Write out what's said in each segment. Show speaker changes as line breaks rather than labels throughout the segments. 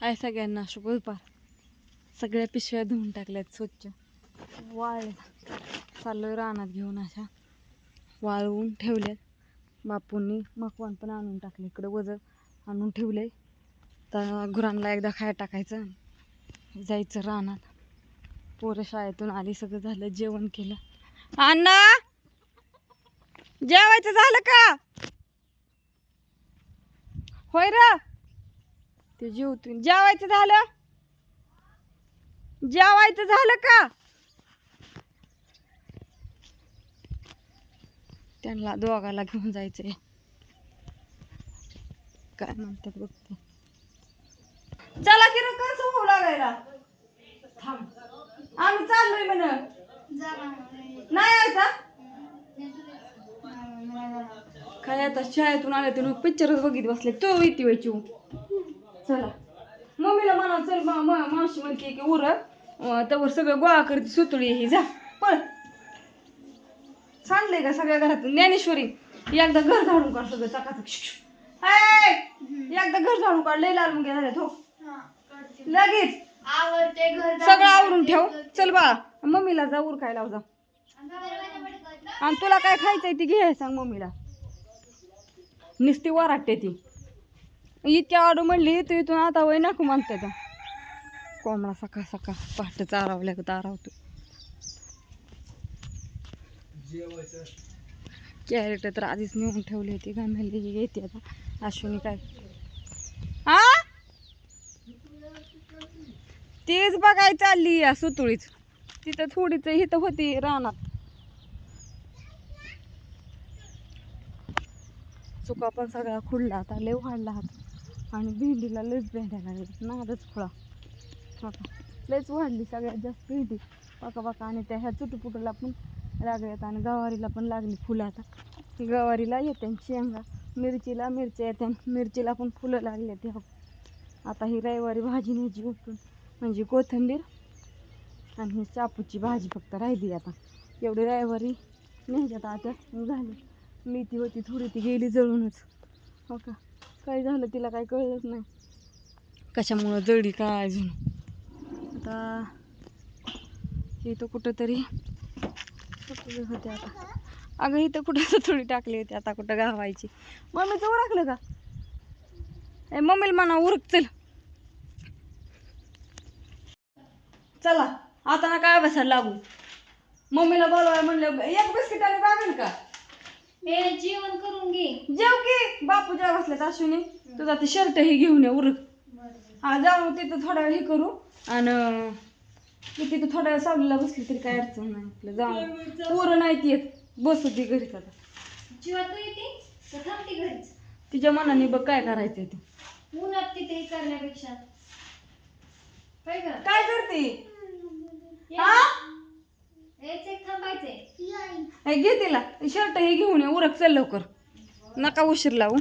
हाय सगळ्यांना शुभ दुपार. सगळ्या पिशव्या धुवून टाकल्यात स्वच्छ. वाळ चाललोय रानात घेऊन अशा. वाळवून ठेवल्यात. बापूंनी मकवान पण आणून टाकले. इकडं वजन आणून ठेवले तर गुरांना एकदा खाय टाकायचं जायचं रानात. पोरं शाळेतून आली सगळं झालं जेवण केलं. अण्णा! जेवायचं झालं का? होय र! ते जेवतून. जेवायचं झालं? जेवायचं झालं का? त्यांना दोघाला घेऊन जायचंय. काय म्हणतात बघते चला की रे होऊ लागायला? थांब. आम्ही चाललोय म्हण. नाही यायचा? काय आता शाळेतून आले तर पिक्चरच बघित बसले तो येते व्हायची चला. मम्मीला म्हणा चल मा- मा- मावशी म्हणते की उर त्यावर सगळं गोळा करते सुतळी ही जा पळ. सांडलंय का सगळ्या घरातून? ज्ञानेश्वरी एकदा घर झाडून काढ सगळं चकाचक. हाय! एकदा घर झाडून काढ लय लाल मुंग्या झाल्यात हो. लगेच.
आवडते घर
सगळं आवरून ठेव. चल बा मम्मीला जा उर खायला जा. आणि तुला काय खायचंय ती घे सांग मम्मीला. नुसती वराटते ती. इतक्या आडू म्हणली तू इथून आता वय नाकू म्हणते तर कोंबडा सका सका पहाटे चारावल्या तारावतो कॅरेट तर आधीच नेऊन ठेवली होती घामेली येते आता. अश्विनी काय? हा तेच बघाय चालली या सुतुळीच. तिथं थोडीच इथं होती रानात. चुका पण सगळा खुडला आता लय वाढला होता आणि भेंडीला लयच भेंड्या लागल्या नादच फळा हो का? लयच वाढली सगळ्यात जास्त भेंडी. पका बाका आणि त्या ह्या चुटुपुटूला पण लागल्यात आणि गवारीला पण लागली फुलं आता. गवारीला येत्यान शेंगा. मिरचीला मिरच्या येत्यान मिरचीला पण फुलं लागली ते आता ही रविवारी भाजी न्यायची उठून. म्हणजे कोथिंबीर आणि ही चापूची भाजी फक्त राहिली आता. एवढी रविवारी न्यायच्यात आता. झाली. मेथी होती थोडी ती गेली जळूनच. हो का काय झालं तिला काय कळलंच नाही. कशामुळं जळली काय अजून? आता इथं कुठंतरी कुठं होते आता? अगं इथं कुठं थोडी टाकली होती आता कुठं गावायची. मम्मीचं उरकलं का? ए मम्मीला म्हणा उरक चल. चला आता ना काय बसायला लागू? मम्मीला बोलवाय म्हणलं एक बिस्किट आणि बागेल का?
हे जेवण करून घे.
जेव की. बापू जेव असल्यात अश्विनी तुझा ते शर्ट हे घेऊन ये उरक. हा जाऊ तिथं थोडा वेळ हे करू. आणि तिथं थोड्या वेळ सावलीला बसली तरी काय अडचण नाही आपलं. जाऊ पोरं नाही ती येत. बसू ती घरीच आता.
जेव्हा तू येते? तर थांबते घरीच.
तिच्या मनाने बघ काय करायचंय ते.
उन्हात तिथे हे करण्यापेक्षा. काय कर
काय करते? हा?
एक थांबायचंय.
घे तिला. शर्ट हे घेऊन ये उरक चल लवकर. नका उशीर लावू.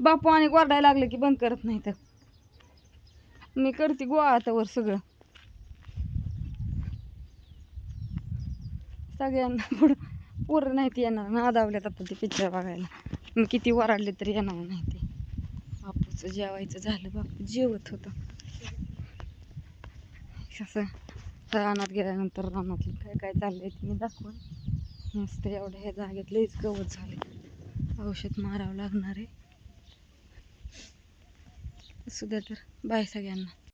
बापू आणि गोरडायला लागले की बंद करत नाही तर मी करते गोळा वर सगळं. सगळ्यांना पुढं पोरं नाही ते येणार नादावल्यात आता ते पिक्चर बघायला. मी किती वराडले तरी येणार नाही ते. बापूचं जेवायचं झालं बापू जेवत होतं. कसं? रानात गेल्यानंतर रानातलं काय काय चाललंय ते मी दाखवून मस्त एवढ्या ह्या जागेत लईच गवत झाले औषध मारावं लागणार आहे. असू द्या तर बाय सगळ्यांना.